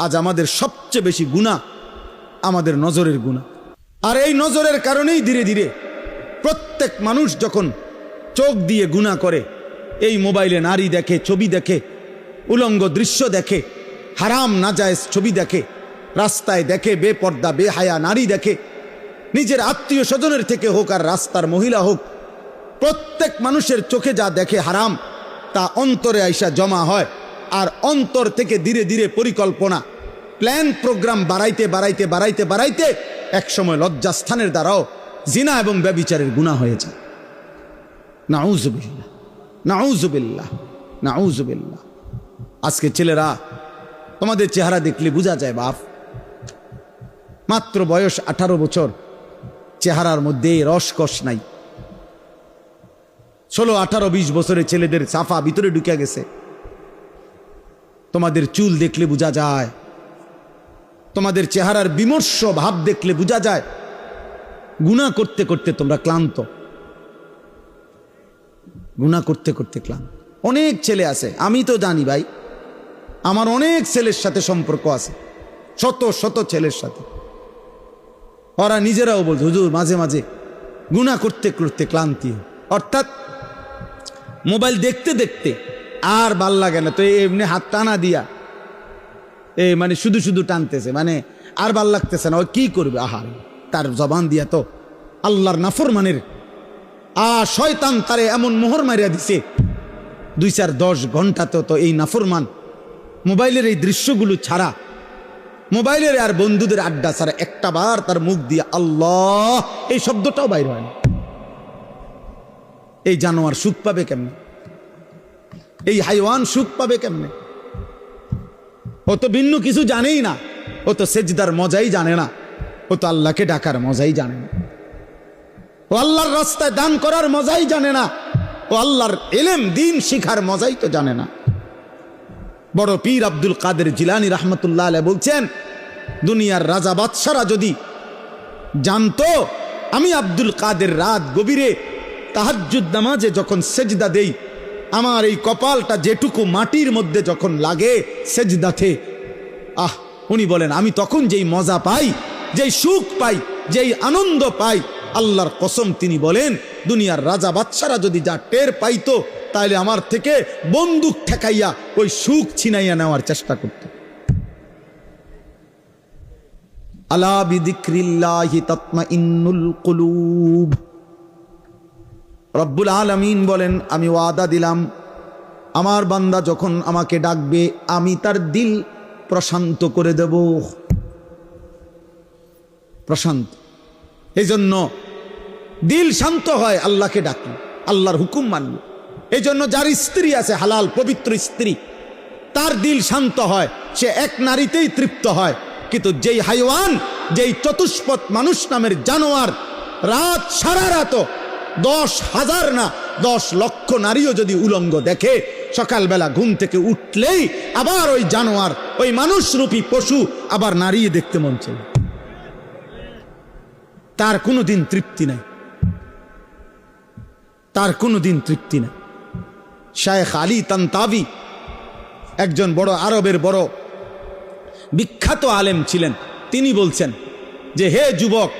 আজ আমাদের সবচেয়ে বেশি গুণা আমাদের নজরের গুণা আর এই নজরের কারণেই ধীরে ধীরে প্রত্যেক মানুষ যখন চোখ দিয়ে গুণা করে, এই মোবাইলে নারী দেখে, ছবি দেখে, উলঙ্গ দৃশ্য দেখে, হারাম, নাজায়েজ ছবি দেখে, রাস্তায় দেখে, বেপর্দা, বেহায়া নারী দেখে, নিজের আত্মীয় স্বজনের থেকে হোক আর রাস্তার মহিলা হোক, প্রত্যেক মানুষের চোখে যা দেখে হারাম, তা অন্তরে আইসা জমা হয়। আর অন্তর থেকে ধীরে ধীরে পরিকল্পনা। প্ল্যান, প্রোগ্রাম বাড়াইতে বাড়াইতে বাড়াইতে বাড়াইতে একসময় লজ্জাস্থানের দ্বারাও জিনা এবং ব্যবিচারের গুণা হয়ে যায়। নাউজুবিল্লাহ নাউজুবিল্লাহ নাউজুবিল্লাহ। আজকে ছেলেরা, তোমাদের চেহারা দেখলে বোঝা যায় বাপ। মাত্র বয়স আঠারো বছর, চেহারার মধ্যে রসকস নাই। ষোলো, আঠারো, বিশ বছরের ছেলেদের সাফা ভিতরে ঢুকে গেছে। তোমাদের চুল দেখলে বোঝা যায়। তোমাদের চেহারার বিমর্ষ ভাব দেখলে বোঝা যায়। গুণা করতে করতে তোমরা ক্লান্ত। গুণা করতে করতে ক্লান্ত। অনেক ছেলে আছে, আমি তো জানি ভাই। আমার অনেক ছেলের সাথে সম্পর্ক আছে, শত শত ছেলের সাথে। ওরা নিজেরাও বলছে, হুজুর, মাঝে মাঝে গুণা করতে করতে ক্লান্তি অর্থাৎ মোবাইল দেখতে দেখতে আর ভালো লাগে না। তো এমনি হাত টানা দিয়া। এ মানে শুধু শুধু টানতেছে মানে আর ভালো লাগতেছে না। ও কি করবে? আহার, তার জবান দিয়া তো আল্লাহর নাফরমানের। আ, শয়তান তারে এমন মোহর মারিয়া দিছে। দুই চার দশ ঘন্টাতে তো এই নাফরমান মোবাইলের এই দৃশ্যগুলো ছাড়া, মোবাইলের আর বন্ধুদের আড্ডা ছাড়া একটা বার তার মুখ দিয়ে আল্লাহ, এই শব্দটাও বাইর হয় না। এই জানোয়ার সুখ পাবে কেমনে? এই হাইওয়ান সুখ পাবে কেমনে? ও তো ভিন্ন কিছু জানেই না, ও তো সেজদার মজাই জানে না, ও তো আল্লাহকে ডাকার মজাই জানে না। ও আল্লাহর রাস্তায় দান করার মজাই জানে না, ও আল্লাহর এলেম দিন শিখার মজাই তো জানে না। বড় পীর আব্দুল কাদের জিলানি রহমতুল্লাহ আলাইহ বলছেন, দুনিয়ার রাজা বাদশারা যদি জানতো, আমি আব্দুল কাদের রাত গভীরে তাহাজ্জুদ নামাজে যখন সেজদা দেই আমার এই কপালটা যেটুকু মাটির মধ্যে যখন লাগে, সেজদাতে। আহ, উনি বলেন, আমি তখন যেই মজা পাই, যেই সুখ পাই, যেই আনন্দ পাই, আল্লাহর কসম তিনি বলেন, দুনিয়ার রাজা বাচ্চারা যদি যা টের পাইতো তাহলে আমার থেকে বন্দুক ঠেকাইয়া ওই সুখ ছিনাইয়া নেওয়ার চেষ্টা করত। আলা বিদিক্রিল্লাহি তাতমা ইন্নুল কুলুব। রব্বুল আলমিন বলেন, আমি ওয়াদা দিলাম, আমার বান্দা যখন আমাকে ডাকবে, আমি তার দিল প্রশান্ত করে দেব। প্রশান্ত। এই জন্য দিল শান্ত হয়, আল্লাহকে ডাকলো, আল্লাহর হুকুম মানল। এই জন্য যার স্ত্রী আছে, হালাল, পবিত্র স্ত্রী, তার দিল শান্ত হয়, সে এক নারীতেই তৃপ্ত হয়। কিন্তু যেই হাইওয়ান, যেই চতুষ্পদ মানুষ নামের জানোয়ার, রাত সারা রাত দশ হাজার না, দশ লক্ষ নারীও যদি উলঙ্গ দেখে, সকালবেলা ঘুম থেকে উঠলেই আবার ওই জানোয়ার, ওই মানুষরূপী পশু আবার নারী দেখতে মন চাই তার কোনো দিন তৃপ্তি নাই। তার কোনো দিন তৃপ্তি নাই। শায়েখ আলী তান্তাবি, একজন বড় আরবের বড় বিখ্যাত আলেম ছিলেন। তিনি বলছেন যে, হে যুবক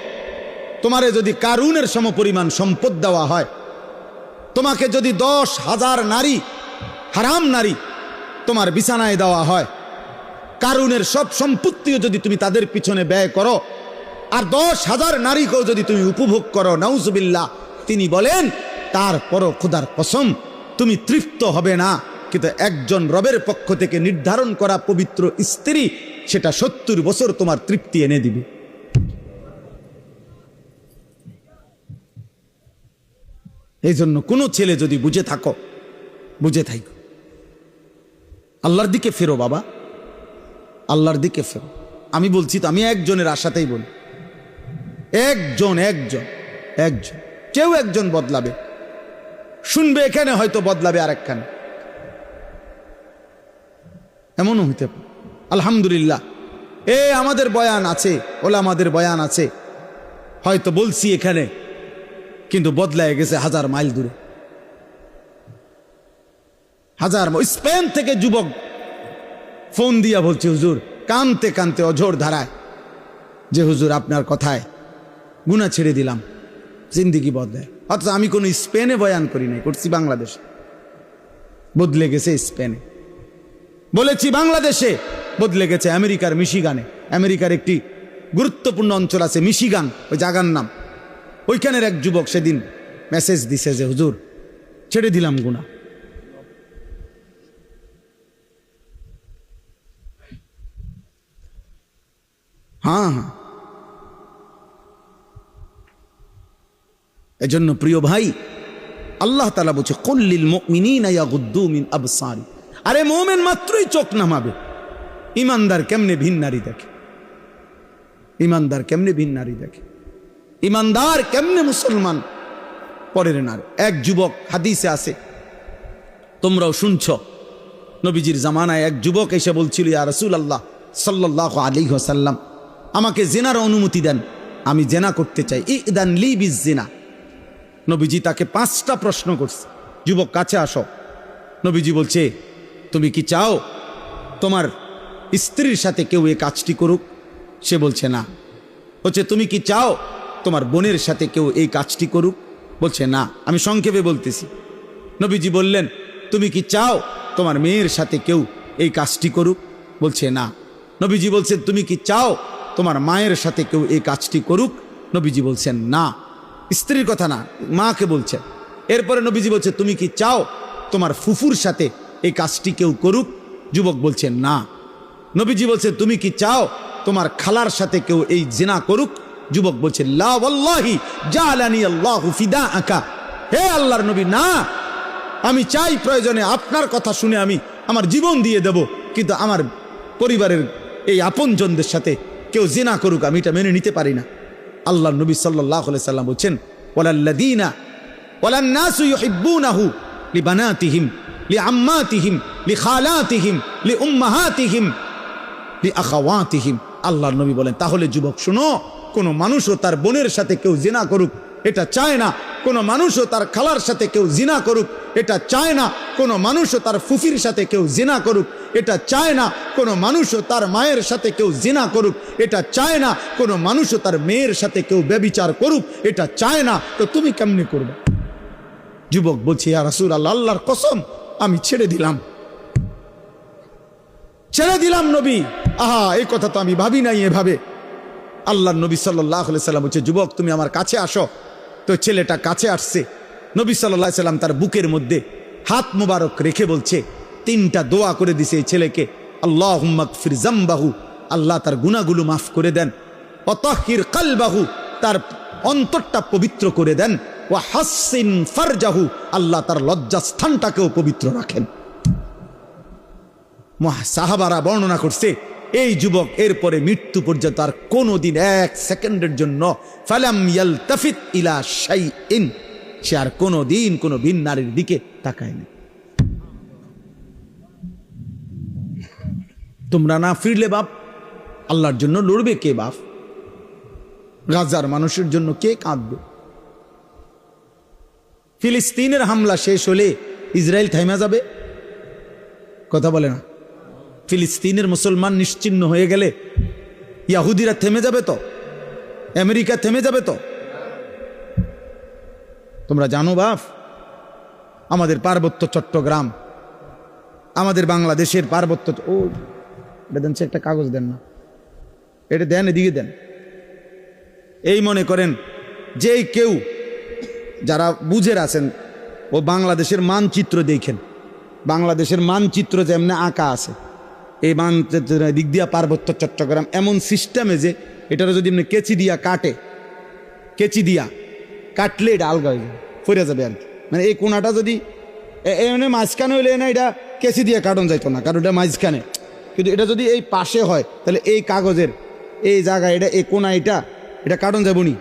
তোমারে যদি কারুনের সমপরিমাণ সম্পদ দেওয়া হয়, তোমাকে যদি দশ হাজার নারী, হারাম নারী, তোমার বিছানায় দেওয়া হয়, কারুনের সব সম্পত্তিও যদি তুমি তাদের পিছনে ব্যয় করো, আর দশ হাজার নারীকেও যদি তুমি উপভোগ করো, নাউজুবিল্লাহ, তিনি বলেন, তারপরও খুদার কসম, তুমি তৃপ্ত হবে না। কিন্তু একজন রবের পক্ষ থেকে নির্ধারণ করা পবিত্র স্ত্রী, সেটা সত্তর বছর তোমার তৃপ্তি এনে দিবে। এই জন্য কোনো ছেলে যদি বুঝে থাকো বুঝে থাকো আল্লাহর দিকে ফেরো বাবা, আল্লাহর দিকে ফেরো। আমি বলছি তো, আমি একজনের আশাতেই বলি। একজন একজন একজন। কেউ একজন বদলাবে। শুনবে এখানে, হয়তো বদলাবে আরেকখানে। এমনও হইতে পারে। আলহামদুলিল্লাহ। এ আমাদের বয়ান আছে ওলা আমাদের বয়ান আছে। হয়তো বলছি এখানে কিন্তু বদলায় গেছে হাজার মাইল দূরে। হাজার স্পেন থেকে যুবক ফোন দিয়া বলছে, হুজুর, কানতে কানতে অঝোর ধারায়, যে হুজুর আপনার কথায় গুণা ছেড়ে দিলাম, জিন্দিগি বদলায়। অথচ আমি কোনো স্পেনে বয়ান করি নাই, করছি বাংলাদেশ। বদলে গেছে স্পেনে। বলেছি বাংলাদেশে বদলে গেছে আমেরিকার মিশিগানে। আমেরিকার একটি গুরুত্বপূর্ণ অঞ্চল আছে মিশিগান, ওই জাগার নাম। ওইখানের এক যুবক সেদিন মেসেজ দিছে যে, হুজুর, ছেড়ে দিলাম গুণা হ্যাঁ হ্যাঁ। এজন্য প্রিয় ভাই, আল্লাহ তালা বলছে কল্লিল মিন আরে মোমেন মাত্রই চোখ নামাবে। ইমানদার কেমনে ভিন্নারি দেখে? ইমানদার কেমনে ভিন্নারি দেখে? ইমানদার কেমনে মুসলমান? পরের নার, এক যুবক হাদিসে আছে। তোমরাও শুনছ, নবীজির জামানায় এক যুবক এসে বলছিল, ইয়া রসুল আল্লাহ সাল্লাহ আলী সাল্লাম আমাকে জেনার অনুমতি দেন, আমি জেনা করতে চাই। ই ইদান লি বিজ জেনা। নবীজি তাকে পাঁচটা প্রশ্ন করছে। যুবক, কাছে আসো। নবীজি বলছে, তুমি কি চাও তোমার স্ত্রীর সাথে কেউ এই কাজটি করুক? সে বলছে, না। বলছে, তুমি কি চাও তোমার বোনের সাথে কেউ এই কাজটি করুক? বলছে, না, আমি সংক্ষেপে বলতেছি। নবীজি বললেন, তুমি কি চাও তোমার মেয়ের সাথে কেউ এই কাজটি করুক? বলছে, না। নবীজি বলছেন, তুমি কি চাও তোমার মায়ের সাথে কেউ এই কাজটি করুক? নবীজি বলছেন, না। স্ত্রীর কথা না, মাকে বলছে এরপরে নবীজি বলছে, তুমি কি চাও তোমার ফুফুর সাথে এই কাজটি কেউ করুক? যুবক বলছেন, না। নবীজি বলছে তুমি কি চাও তোমার খালার সাথে কেউ এই জেনা করুক? যুবক বলছে আল্লাহু আকা হে আল্লাহর নবী, না, আমি চাই প্রয়োজনে আপনার কথা শুনে আমি আমার জীবন দিয়ে দেব, কিন্তু আমার পরিবারের এই আপনজনদের সাথে কেউ জেনা করুক, আমি এটা মেনে নিতে পারি না। আল্লাহ নবী সাল্লাহ সাল্লাম বলছেন লিউম্মাহাতিহিম, লিআখাওয়াতিহিম। আল্লাহর নবী বলেন, তাহলে যুবক, শুনো কোনো মানুষও তার বোনের সাথে কেউ জিনা করুক, এটা চায় না। কোনো মানুষও তার খালার সাথে কেউ জিনা করুক, এটা চায় না। কোনো মানুষও তার ফুফির সাথে কেউ জিনা করুক, এটা চায় না। কোনো মানুষও তার মায়ের সাথে কেউ জিনা করুক, এটা চায় না। কোনো মানুষও তার মেয়ের সাথে কেউ ব্যবিচার করুক, এটা চায় না। তো তুমি কেমনি করবে? যুবক বলছি আর রাসুল আল্লাহ আল্লাহর কসম, আমি ছেড়ে দিলাম। ছেড়ে দিলাম নবী। আহা, এই কথা তো আমি ভাবি নাই এভাবে। আল্লাহ নবী সাল্লাহ সাল্লাম বলছে, যুবক, তুমি আমার কাছে আসো। তো ছেলেটা কাছে আসছে। নবী সাল্লাহ সাল্লাম তার বুকের মধ্যে হাত মোবারক রেখে বলছে, তিনটা দোয়া করে দিছে এই ছেলেকে। আল্লাহ ফির জাম্বাহু আল্লাহ তার গুনাগুলো মাফ করে দেন। অতহির কালবাহু, তার অন্তরটা পবিত্র করে দেন। ও হাসিন ফারজাহু, আল্লাহ তার লজ্জাস্থানটাকেও পবিত্র রাখেন। সাহাবারা বর্ণনা করছে এই যুবক এরপরে মৃত্যু পর্যন্ত আর কোনোদিন এক সেকেন্ডের জন্য ফালাম ইয়াল তাফিত ইলা শাই ইন সে আর কোনো দিন কোনো ভিন নারীর দিকে তাকায়নি। তোমরা না ফিরলে বাপ? আল্লাহর জন্য লড়বে কে বাপ? গাজার মানুষের জন্য কে কাঁদবে? ফিলিস্তিনের হামলা শেষ হলে ইসরায়েল থাইমা যাবে? কথা বলে না। ফিলিস্তিনের মুসলমান নিশ্চিন্ন হয়ে গেলে ইয়াহুদিরা থেমে যাবে তো? আমেরিকা থেমে যাবে তো? তোমরা জানো বাপ আমাদের পার্বত্য চট্টগ্রাম, আমাদের বাংলাদেশের পার্বত্য ও, এটা দেন একটা কাগজ দেন না। এটা দেন, এদিকে দেন। এই মনে করেন, যেই কেউ যারা বুঝের আছেন ও বাংলাদেশের মানচিত্র দেখেন। বাংলাদেশের মানচিত্র যেমনি আঁকা আছে। এই মানচিত্র দিক দিয়া পার্বত্য চট্টগ্রাম এমন সিস্টেমে যে এটারও যদি এমনি কেচি দিয়া কাটে, কেচি দিয়া কাটলে এটা আলগা হয়ে যাবে যাবে আর কি। মানে এই কোনাটা যদি এমনি মাঝখানে হইলে না এটা কেচি দিয়ে কাটন যাইতো না, কারণ এটা মাঝখানে। কিন্তু এটা যদি এই পাশে হয়, তাহলে এই কাগজের এই জায়গায় এটা, এই কোনা এটা এটা কাটন যাব নি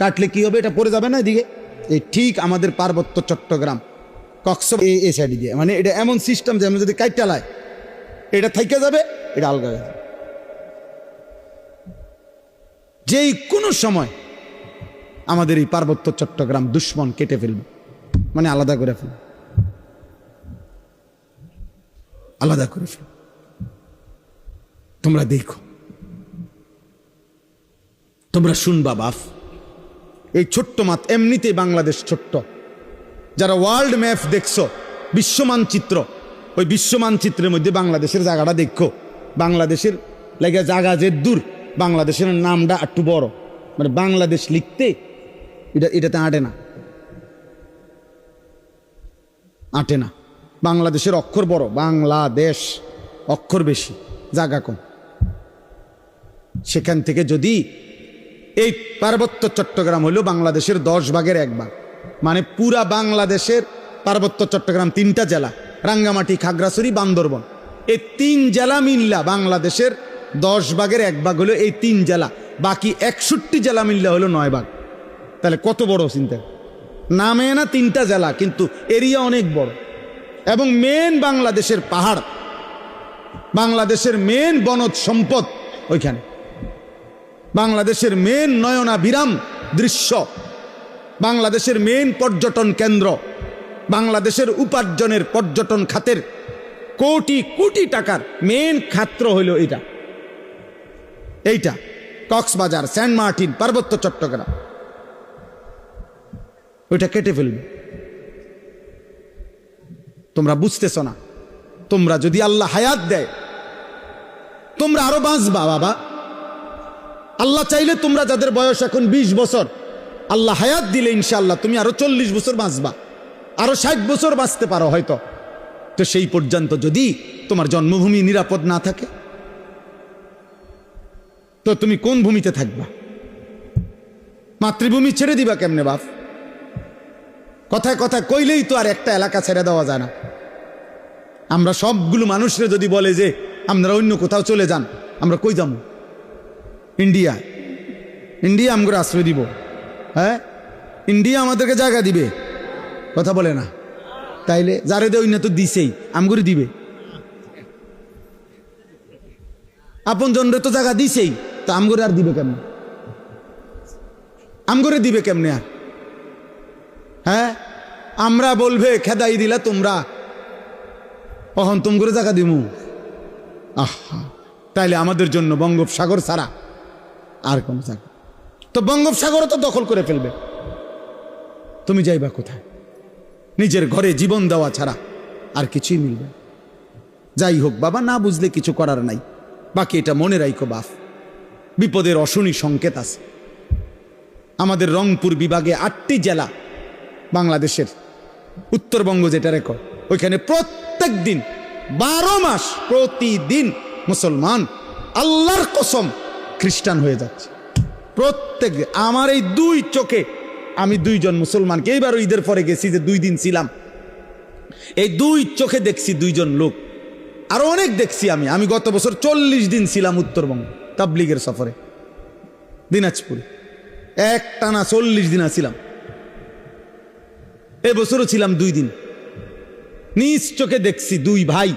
কাটলে কি হবে? এটা পড়ে যাবে না এদিকে? এই ঠিক আমাদের পার্বত্য চট্টগ্রাম কক্স এই এই সাইডে দিয়ে। মানে এটা এমন সিস্টেম যে আমরা যদি কাইটালায় এটা থাইকে যাবে, এটা আলগা হয়ে যাবে। যেই কোনো সময় আমাদের এই পার্বত্য চট্টগ্রাম দুশ্মন কেটে ফেলবে মানে আলাদা করে ফেলবে। আলাদা করে ফেলবে। তোমরা দেখো। তোমরা শুনবা বাফ। এই ছোট্ট মাত এমনিতেই বাংলাদেশ ছোট্ট। যারা ওয়ার্ল্ড ম্যাপ দেখছ বিশ্ব মানচিত্র ওই বিশ্ব মানচিত্রের মধ্যে বাংলাদেশের জায়গাটা দেখো। বাংলাদেশের লেগে জায়গা যে দূর, বাংলাদেশের নামটা একটু বড়। মানে বাংলাদেশ লিখতে এটা এটাতে আটে না। আটে না। বাংলাদেশের অক্ষর বড়। বাংলাদেশ, অক্ষর বেশি, জায়গা কম। সেখান থেকে যদি এই পার্বত্য চট্টগ্রাম হলো বাংলাদেশের দশ ভাগের এক ভাগ। মানে পুরা বাংলাদেশের পার্বত্য চট্টগ্রাম তিনটা জেলা। রাঙ্গামাটি, খাগড়াছড়ি, বান্দরবন। এই তিন জেলা মিল্লা বাংলাদেশের দশ ভাগের এক ভাগ হলো এই তিন জেলা। বাকি একষট্টি জেলা মিল্লা হলো নয় ভাগ। তাহলে কত বড় চিন্তা? নামে না তিনটা জেলা, কিন্তু এরিয়া অনেক বড়। এবং মেন বাংলাদেশের পাহাড়, বাংলাদেশের মেন বনজ সম্পদ ওইখানে। বাংলাদেশের মেন নয়না বিরাম দৃশ্য, বাংলাদেশের মেন পর্যটন কেন্দ্র। বাংলাদেশের উপার্জনের পর্যটন খাতের কোটি কোটি টাকার মেন খাত্র হইল এটা এইটা, কক্সবাজার, সেন্ট মার্টিন, পার্বত্য চট্টগ্রাম। ওইটা কেটে ফেলবে। তোমরা বুঝতেছ না। তোমরা যদি আল্লাহ হায়াত দেয়, তোমরা আরও বাঁচবা বাবা। আল্লাহ চাইলে তোমরা যাদের বয়স এখন ২০ বছর, আল্লাহ হায়াত দিলে ইনশাল্লাহ তুমি আরও চল্লিশ বছর বাঁচবা। আরও ষাট বছর বাঁচতে পারো হয়তো। তো সেই পর্যন্ত যদি তোমার জন্মভূমি নিরাপদ না থাকে, তো তুমি কোন ভূমিতে থাকবা? মাতৃভূমি ছেড়ে দিবা কেমনে বাপ? কথায় কথায় কইলেই তো আর একটা এলাকা ছেড়ে দেওয়া যায় না। আমরা সবগুলো মানুষরা যদি বলে যে, আমরা অন্য কোথাও চলে যান, আমরা কই যাব? ইন্ডিয়া। ইন্ডিয়া আমরা আশ্রয় দিব। হ্যাঁ? ইন্ডিয়া আমাদেরকে জায়গা দিবে। কথা বলে না। তাইলে যারে দে অন্য তো দিছেই, আমগরে দিবে। আপন জনরে তো জায়গা দিছেই, তো আমগরে আর দিবে কেমনে? আমগরে দিবে কেমনে আর? হ্যাঁ? আমরা বলবে, খেদাই দিলা তোমরা। অহন তুম করে জায়গা দিমু। আহা, তাইলে আমাদের জন্য বঙ্গোপসাগর ছাড়া আর কোন জায়গা। তো বঙ্গোপসাগরও তো দখল করে ফেলবে। তুমি যাইবা কোথায়? নিজের ঘরে জীবন দেওয়া ছাড়া আর কিছুই মিলবে। যাই হোক বাবা, না বুঝলে কিছু করার নাই। বাকি এটা মনে রাখো বাপ। বিপদের অশনি সংকেত আছে। আমাদের রংপুর বিভাগে আটটি জেলা বাংলাদেশের। উত্তরবঙ্গ যেটা রেকর্ড ওইখানে প্রত্যেক দিন বারো মাস প্রতিদিন মুসলমান আল্লাহর কসম খ্রিস্টান হয়ে যাচ্ছে। প্রত্যেক, আমার এই দুই চোখে আমি দুইজন মুসলমানকে, এইবারও ঈদের পরে গেছি যে দুই দিন ছিলাম। এই দুই চোখে দেখছি দুইজন লোক। আরও অনেক দেখছি আমি। আমি গত বছর চল্লিশ দিন ছিলাম উত্তরবঙ্গ, তাবলিগের সফরে, দিনাজপুরে। এক টানা চল্লিশ দিন ছিলাম এবছরও ছিলাম দুই দিন। নিজ চোখে দেখছি দুই ভাই।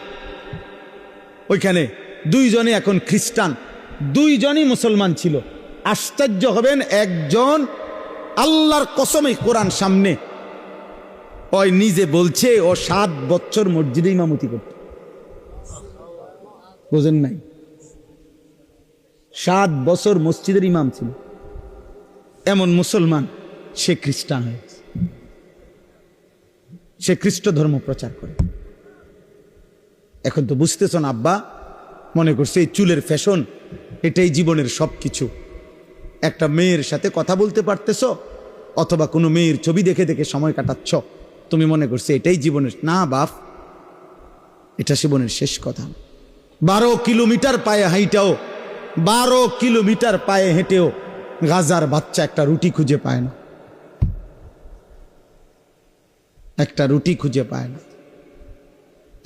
ওইখানে দুইজনে এখন খ্রিস্টান, দুইজনই মুসলমান ছিল। আশ্চর্য হবেন, একজন আল্লাহর কসমে কোরআন সামনে। ওই নিজে বলছে, ও সাত বছর মসজিদে ইমামতি করত। বোঝেন নাই? সাত বছর মসজিদের ইমাম ছিল। এমন মুসলমান, সে খ্রিস্টান হয়েছে সে খ্রিস্ট ধর্ম প্রচার করে। এখন তো বুঝতেছ না আব্বা, মনে করছে এই চুলের ফ্যাশন, এটাই জীবনের সব কিছু একটা মেয়ের সাথে কথা বলতে পারতেছ? অথবা কোনো মেয়ের ছবি দেখে দেখে সময় কাটাচ্ছ। তুমি মনে করছ এটাই জীবনের না, বাপ। এটা জীবনের শেষ কথা। বারো কিলোমিটার পায়ে হাইটাও, বারো কিলোমিটার পায়ে হেঁটেও গাজার বাচ্চা একটা রুটি খুঁজে পায় না। একটা রুটি খুঁজে পায় না।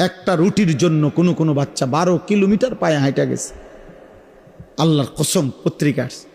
একটা রুটির জন্য কোনো কোনো বাচ্চা বারো কিলোমিটার পায়ে হাইটা গেছে। আল্লাহর কসম পত্রিকা আসছে।